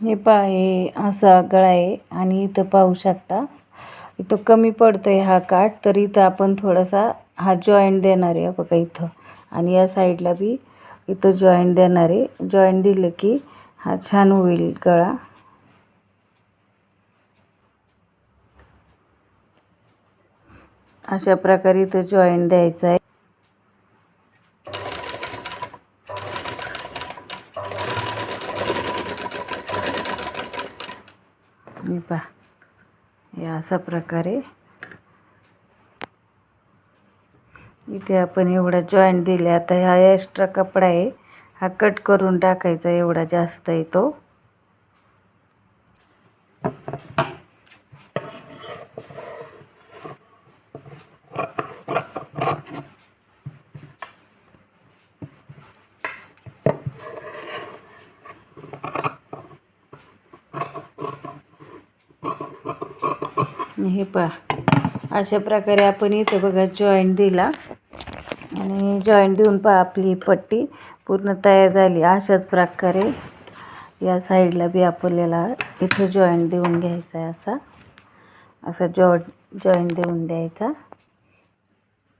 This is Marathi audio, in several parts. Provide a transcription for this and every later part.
हे पहा हे असा गळा आहे आणि इथं पाहू शकता. इथं कमी पडतोय हा काठ तर इथं आपण थोडासा हा जॉईंट देणार आहे बघा इथं. आणि या साईडला बी इथं जॉईंट देणार आहे. जॉईंट दिलं की हा छान होईल गळा. अशा प्रकारे इथं जॉईंट द्यायचा आहे. हे पहा हे अशा प्रकारे. इथे आपण एवढा जॉईंट दिले आता हा एक्स्ट्रा कपडा आहे. हा कट करून टाकायचा एवढा जास्त आहे तो. हे पहा. अशा प्रकारे आपण इथे बघा जॉईंट दिला. आणि जॉईंट देऊन पहा आपली पट्टी पूर्ण तयार झाली. अशाच प्रकारे या साईडला बी आपल्याला इथे जॉईंट देऊन घ्यायचा आहे असा. असा जॉ जॉईंट देऊन द्यायचा.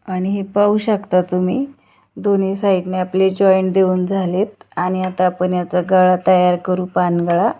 आणि हे पाहू शकता तुम्ही दोन्ही साईडने आपले जॉईंट देऊन झालेत. आणि आता आपण याचा गळा तयार करू पानगळा.